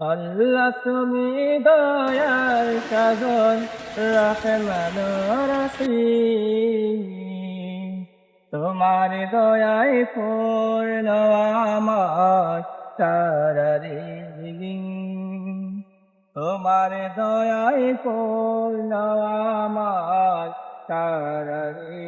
আল্লাহ তুমি দয়ার সাগর রহমান রহিম তোমার দয়ায় পূর্ণ আমার তারারে তোমার দয়ায় পূর্ণ আমার তারারে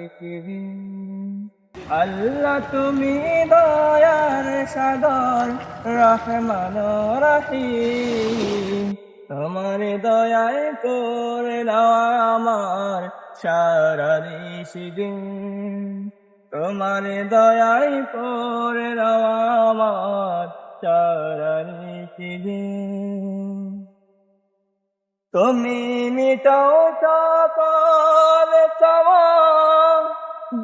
আল্লাহ তুমি দয়ার সাগর, রহমান রহিম। তোমার দয়ায় করে দাও আমার সারা দিন তোমার দয়ায় করে দাও আমার তুমি মিটাও চাপার চাওয়া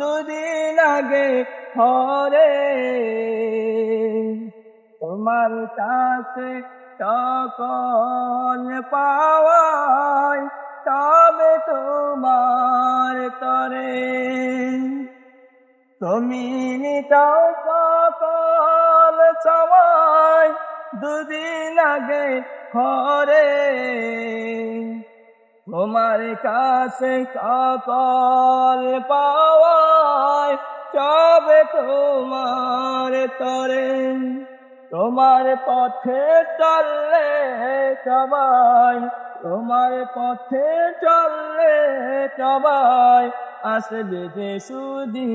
দুদিন আগে হরে তোমার কাছে তখন পাওয়ায় তবে তোমার তরে। তুমি মিটাও সকল চাওয়ায় দুদিন আগে হরে তোমার কাছে সকল পাওয়ায় সবে তোমার তরে। তোমার পথে চললে সবাই, তোমার পথে চললে সবাই আসবে যে সুদিন।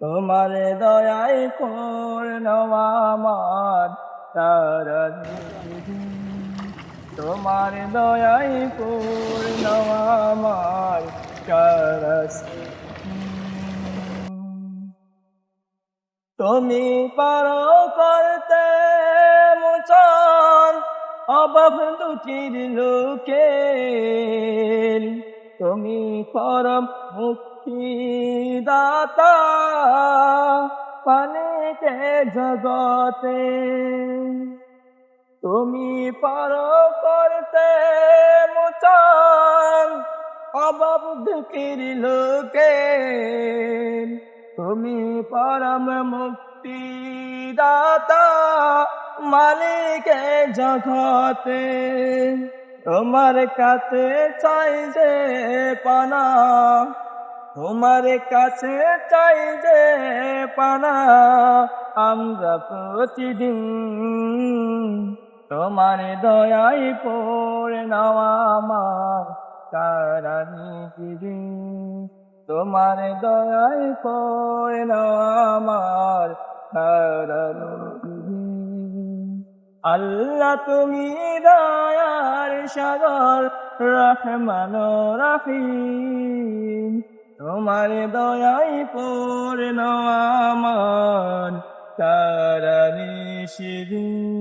তোমার দয়ায় পূর্ণ আমার তারা। তোমার দয়াই পূর্ণ আমার কারস। তুমি পারো করতে মুচন, অভাব দুটির লোকে। তুমি পরম মুক্তি দাতা পানিতে জগতে। তুমি পারো করতে মোচান, অভাব দুঃখের লোকে। তুমি পরম মুক্তি দাতা মালিকে জগতে। তোমার কাছে চাই যে পানা তোমার কাছে চাই যে পানা আমরা প্রতিদিন তোমার দয়াই পড়ে নেওয়া আমার দিদি তোমার দয়াই পড়ে নেওয়া আমার কারানি আল্লাহ তুমি দয়ার সাগর, রহমান রাহিম। তোমার দয়াই পূর্ণ আমার তারা নিষিদিন